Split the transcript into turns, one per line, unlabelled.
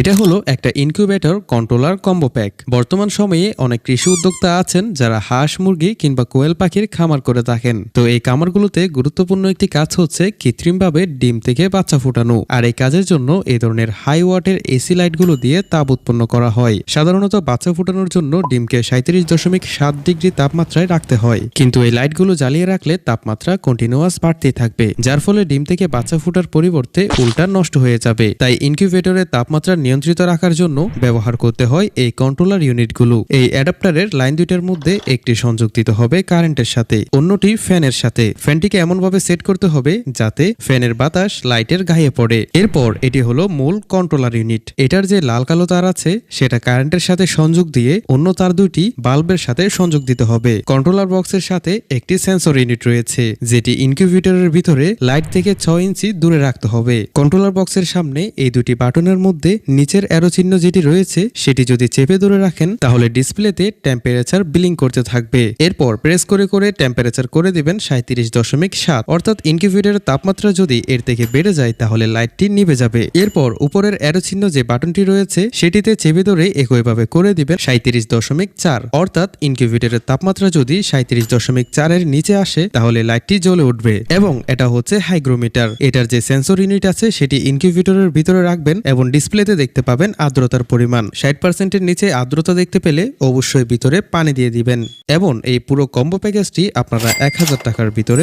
এটা হলো একটা ইনকিউবেটর কন্ট্রোলার কম্বো প্যাক বর্তমান সময়ে অনেক কৃষি উদ্যোক্তা আছেন যারা হাঁস, মুরগি কিংবা কোয়েল পাখির খামার করে থাকেন। তো এই খামারগুলোতে গুরুত্বপূর্ণ একটি কাজ হচ্ছে কৃত্রিমভাবে ডিম থেকে বাচ্চা ফোটানো। আর এই কাজের জন্য এই ধরনের হাই ওয়াটের এসি লাইটগুলো দিয়ে তাপ উৎপন্ন করা হয়। সাধারণত বাচ্চা ফোটানোর জন্য ডিমকে সাঁত্রিশ দশমিক সাত ডিগ্রি তাপমাত্রায় রাখতে হয়। কিন্তু এই লাইটগুলো জ্বালিয়ে রাখলে তাপমাত্রা কন্টিনিউয়াস বাড়তেই থাকবে, যার ফলে ডিম থেকে বাচ্চা ফোটার পরিবর্তে উল্টা নষ্ট হয়ে যাবে। তাই ইনকিউবেটরের তাপমাত্রা নিয়ন্ত্রিত রাখার জন্য ব্যবহার করতে হয় এই কন্ট্রোলার ইউনিটগুলো এই অ্যাডাপ্টারের লাইন দুইটার মধ্যে একটি সংযোগ দিতে হবে কারেন্টের সাথে, অন্যটি ফ্যানের সাথে। ফ্যানটিকে এমনভাবে সেট করতে হবে যাতে ফ্যানের বাতাস লাইটের গায়ে পড়ে। এরপর এটি হলো মূল কন্ট্রোলার ইউনিট এটার যে লাল কালো তার আছে, সেটা কারেন্টের সাথে সংযোগ দিয়ে অন্য তার দুইটি বাল্বের সাথে সংযোগ দিতে হবে। কন্ট্রোলার বক্সের সাথে একটি সেন্সর ইউনিট রয়েছে, যেটি ইনকিউবেটরের ভিতরে লাইট থেকে ছয় ইঞ্চি দূরে রাখতে হবে। কন্ট্রোলার বক্সের সামনে এই দুটি বাটনের মধ্যে নিচের অ্যারো চিহ্ন যেটি রয়েছে, সেটি যদি চেপে ধরে রাখেন, তাহলে ডিসপ্লেতে টেম্পারেচার বিলিং করতে থাকবে। এরপর প্রেস করে করে টেম্পারেচার করে দিবেন সাঁত্রিশ দশমিক সাত। অর্থাৎ ইনকিউবেটরের তাপমাত্রা যদি এর থেকে বেড়ে যায়, তাহলে লাইটটি নিভে যাবে। এরপর উপরের অ্যারো চিহ্ন যে বাটনটি রয়েছে, সেটিতে চেপে ধরে একইভাবে করে দিবেন সাঁত্রিশ দশমিক চার। অর্থাৎ ইনকিউবেটরের তাপমাত্রা যদি সাঁত্রিশ দশমিক চারের নিচে আসে, তাহলে লাইটটি জ্বলে উঠবে। এবং এটা হচ্ছে হাইগ্রোমিটার এটার যে সেন্সর ইউনিট আছে, সেটি ইনকিউবেটরের ভিতরে রাখবেন এবং ডিসপ্লেতে দেখতে পাবেন আর্দ্রতার পরিমাণ। ষাট পার্সেন্টের নিচে আর্দ্রতা দেখতে পেলে অবশ্যই ভিতরে পানি দিয়ে দিবেন। এবং এই পুরো কম্বো প্যাকেজটি আপনারা এক হাজার টাকার ভিতরে